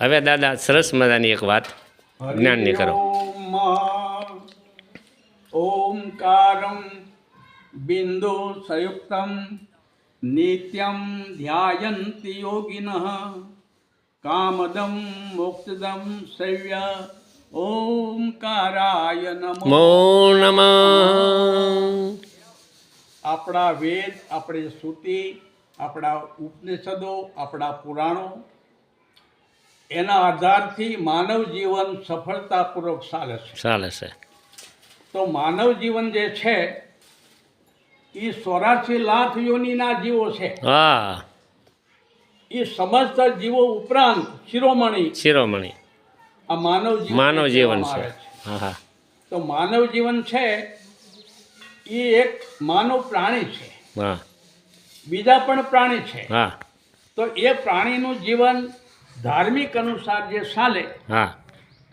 હવે દાદા સરસ મજાની એક વાત જ્ઞાનની કરો. ઓમકારમ બિંદુ સંયુક્તમ નિત્યમ ધ્યાયંતિ યોગિન કામદમ મોક્ષદમ સૈવ્ય ઓમકારાય નમો. નમ નમઃ. આપણા વેદ આપણી શ્રુતિ આપણા ઉપનિષદો આપણા પુરાણો એના આધારથી માનવ જીવન સફળતાપૂર્વક ચાલે છે. ચાલે છે. તો માનવ જીવન જે છે એ ચોરાશી લાખ યોનીના જીવો છે. હા. એ સમસ્ત જીવો ઉપરાંત શિરોમણી. શિરોમણી. આ માનવ જીવન માનવ જીવન છે. હા. તો માનવ જીવન છે એ એક માનવ પ્રાણી છે. હા. બીજા પણ પ્રાણી છે. હા. તો એ પ્રાણીનું જીવન ધાર્મિક અનુસાર જે ચાલે હા.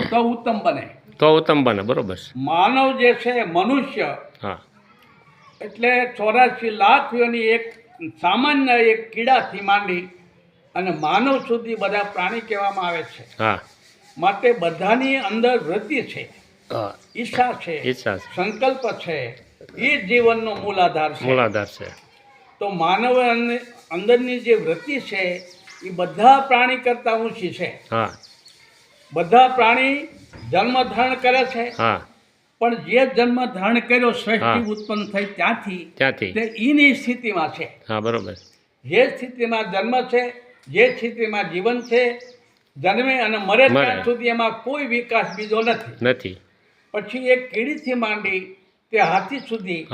તો ઉત્તમ બને. તો ઉત્તમ બને બરોબર માનવ જે છે મનુષ્ય હા. એટલે ચોરાશી લાખ યોની એક સામાન્ય એક કીડાથી માંડી અને માનવ સુધી બધા પ્રાણી કહેવામાં આવે છે. હા. માટે બધાની અંદર વૃત્તિ છે. ઈચ્છા છે. સંકલ્પ છે. એ જીવનનો મૂળ આધાર છે. મૂલાધાર છે. તો માનવ અંદરની જે વૃત્તિ છે એ બધા પ્રાણી કરતા ઊંચી છે. બધા પ્રાણી જન્મ ધારણ કરે છે. પણ જે જન્મ ધારણ કર્યો સૃષ્ટિ ઉત્પન્ન થઈ ત્યાંથી ત્યાંથી. તે ઈની સ્થિતિમાં છે. હા બરોબર. જે સ્થિતિમાં જન્મ છે જે સ્થિતિમાં જીવન છે જન્મે અને મરે મરે. ત્યાં સુધી એમાં કોઈ વિકાસ બીજો નથી. નથી. પછી એક કીડીથી માંડી તે હાથી સુધી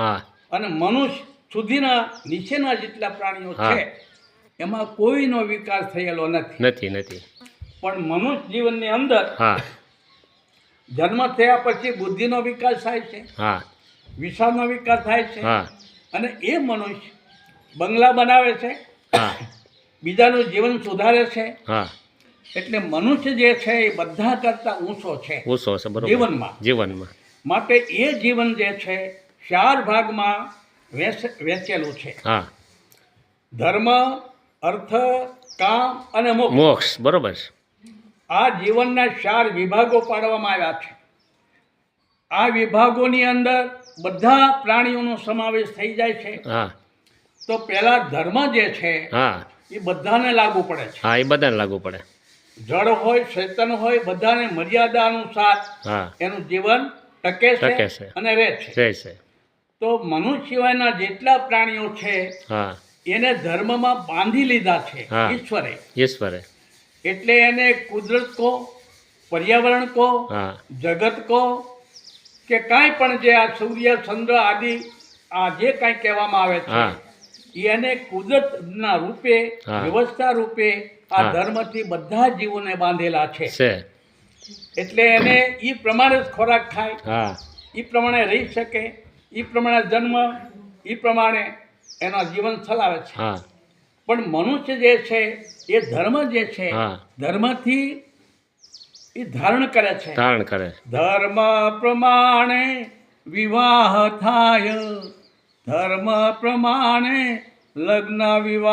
અને મનુષ્ય સુધીના નીચેના જેટલા પ્રાણીઓ છે એમાં કોઈનો વિકાસ થયેલો નથી. નથી નથી. પણ મનુષ્ય જીવનની અંદર હા. જન્મ થયા પછી બુદ્ધિનો વિકાસ થાય છે હા. વિશાળનો વિકાસ થાય છે હા. અને એ મનુષ્ય બંગલા બનાવે છે હા. બીજાનું જીવન સુધારે છે હા. એટલે મનુષ્ય જે છે એ બધા કરતા ઊંચો છે ઊંચો છે બરોબર. જીવનમાં. જીવનમાં. માટે એ જીવન જે છે ચાર ભાગમાં વહેંચેલું છે. હા. ધર્મ અર્થ કામ અને મોક્ષ. બરોબર આ જીવનના ચાર વિભાગો પાડવામાં આવ્યા છે. આ વિભાગોની અંદર બધા પ્રાણીઓનો સમાવેશ થઈ જાય છે. હા. તો પહેલા ધર્મ જે છે હા. એ બધાને લાગુ પડે છે. હા એ બધાને લાગુ પડે. જળ હોય ચેતન હોય બધાને મર્યાદા અનુસાર હા. એનું જીવન ટકે છે છે. અને રહે છે. રહે છે. તો મનુષ્ય સિવાયના જેટલા પ્રાણીઓ છે હા. એને ધર્મમાં બાંધી લીધા છે ઈશ્વરે. ઈશ્વરે. એટલે એને કુદરત કો પર્યાવરણ કો જગત કો કે કાંઈ પણ જે આ સૂર્ય ચંદ્ર આદિ આ જે કાંઈ કહેવામાં આવે. છે એને કુદરતના રૂપે વ્યવસ્થા રૂપે આ ધર્મથી બધા જીવોને બાંધેલા છે. છે. એટલે એને એ પ્રમાણે જ ખોરાક ખાય. એ પ્રમાણે રહી શકે એ પ્રમાણે જન્મ એ પ્રમાણે એના જીવન ચલાવે છે. પણ મનુષ્ય જે છે એ ધર્મ જે છે ધર્મથી એ ધારણ કરે છે. ધારણ કરે. ધર્મ પ્રમાણે વિવાહ થાય. ધર્મ પ્રમાણે લગ્ન વિવાહ